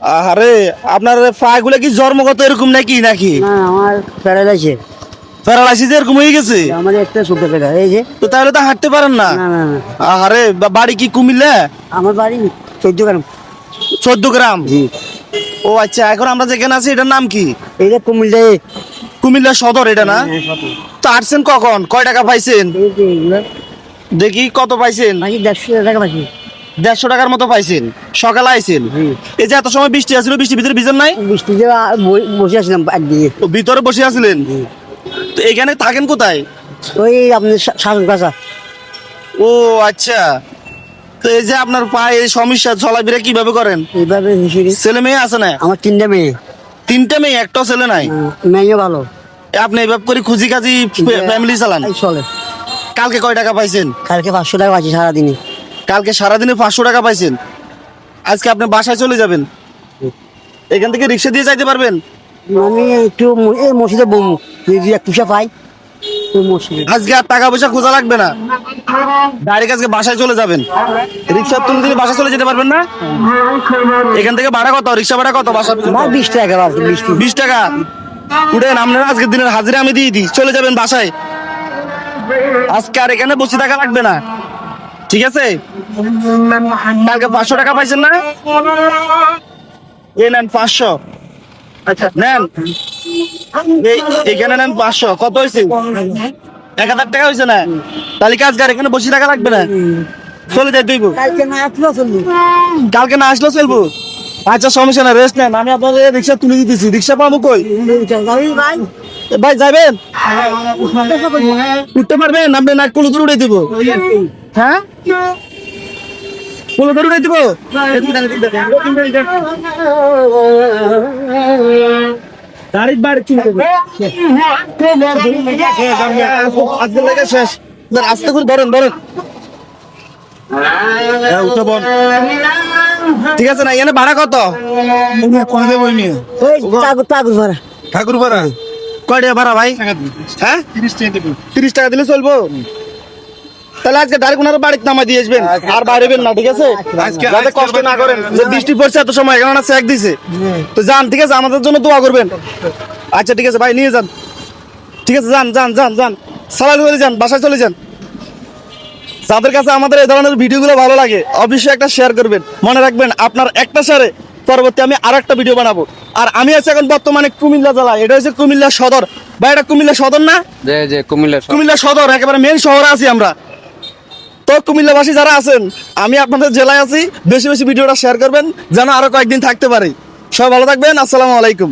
আরে আপনার পাগুলো কি জন্মগত এরকম নাকি নাকি? আমার প্যারালাইসিস প্যারালাইসিস এরকম হয়ে গেছে? আমার একটা সুখে এই যে। তো তাহলে তো হাঁটতে পারেন না? আরে বাড়ি কি কুমিল্লা? আমার বাড়ি চোদ্দ গ্রাম। চোদ্দ গ্রাম? জি। ও আচ্ছা এখন আমরা যেখানে আছি এটার নাম কি? এইটা কুমিল্লায় কুমিল্লা সদর এটা না? তো আসছেন কখন? কয় টাকা পাইছেন? দেখি কত পাইছেন? দেড়শো টাকা বাকি দেড়শো টাকার মতো পাইছেন। সকালে আইছেন। এই যে এত সময় বৃষ্টি আসছিল বৃষ্টির ভিতরে ভিজেন নাই? আ- বই- বসে আসলাম একদিকে। ভিতরে বসে আছিলেন তো এখানে থাকেন কোথায়? ওই আপনার শা- শাসন কাছা। ও আচ্ছা। তো এই যে আপনার পায়ে এই সমস্যা চলাফেরা কীভাবে করেন? এইভাবে ছেলে মেয়ে আছে না? আমার তিনটা মেয়ে। তিনটা মেয়ে একটাও ছেলে নাই? মেয়েও ভালো। আপনি এভাবে করে খুঁজি কাজি ফ্যামিলি চালান? চলে। কালকে কয় টাকা পাইছেন? কালকে পাঁচশো টাকা পাচ্ছি সারাদিনে। কালকে সারাদিনে পাঁচশো টাকা পাইছেন। আজকে আপনি বাসায় চলে যাবেন। এখান থেকে রিক্সা দিয়ে যাইতে পারবেন? আমি একটু ম- এই মসজিদে বমু। যদি এক পয়সা পাই আজকে আর টাকা পয়সা খোঁজা লাগবে না। ডাইরেক্ট আজকে বাসায় চলে যাবেন। রিক্সা তুলে দিলে বাসায় চলে যেতে পারবেন না? এখান থেকে ভাড়া কত? রিক্সা ভাড়া কত বাসা বিশ টাকা বিশ টাকা বিশ টাকা? উঠেন আপনার আজকের দিনের হাজিরা আমি দিয়ে দিই। চলে যাবেন বাসায়। আজকে আর এখানে বসে থাকা লাগবে না। ঠিক আছে? কালকে পাঁচশো টাকা পাইছেন না? এই নেন পাঁচশো। আচ্ছা। নেন। এই এখানে নেন পাঁচশো। কত হয়েছে এক হাজার টাকা হয়েছে না? তাহলে কি আজকে এখানে বসে থাকা লাগবে না? চলে যাই তুই কালকে না আসলেও চলবে। আচ্ছা সমস্যা না রেস্ট নেন। আমি আপনাদের রিক্সা তুলে দিতেছি। রিক্সা পাবো কই? ভাই এ যাবেন উঠতে পারবেন? আপনি নাক কুলো ধরে উড়ে দিব। হ্যাঁ? কুলো ধরে উড়ে দিব গাড়ির বাড়ি আজকে লেগে শেষ। আস্তে করে ধরেন ধরেন। হ্যাঁ, উঠে বল। ঠিক আছে না এখানে ভাড়া কত? ঠাকুর ভাড়া? কয় টাকা ভাড়া ভাই? হ্যাঁ? তিরিশ টাকা দিলে চলবো। তাহলে আজকে ডাইরেক্ট ওনার বাড়িতে নামা দিয়ে আসবেন। আর বাইরেবেন না ঠিক আছে? যাতে কষ্ট না করেন। যে বৃষ্টি পড়ছে এত সময় এখন চেক দিছে। তো যান ঠিক আছে? আমাদের জন্য দোয়া করবেন। আচ্ছা ঠিক আছে ভাই নিয়ে যান। ঠিক আছে যান যান যান যান। সালাল করে যান বাসায় চলে যান। যাদের কাছে আমাদের এই ধরনের ভিডিওগুলো ভালো লাগে অবশ্যই একটা শেয়ার করবেন। মনে রাখবেন আপনার একটা শেয়ারে পরবর্তী আমি আর একটা ভিডিও বানাবো। আর আমি আছি এখন বর্তমানে কুমিল্লা জেলা এটা হচ্ছে কুমিল্লা সদর। বা এটা কুমিল্লা সদর না? কুমিল্লা সদর। একেবারে মেন শহরে আছি আমরা। তো কুমিল্লাবাসী যারা আছেন আমি আপনাদের জেলায় আছি। বেশি বেশি ভিডিওটা শেয়ার করবেন যেন আরও কয়েকদিন থাকতে পারি। সবাই ভালো থাকবেন। আসসালামু আলাইকুম।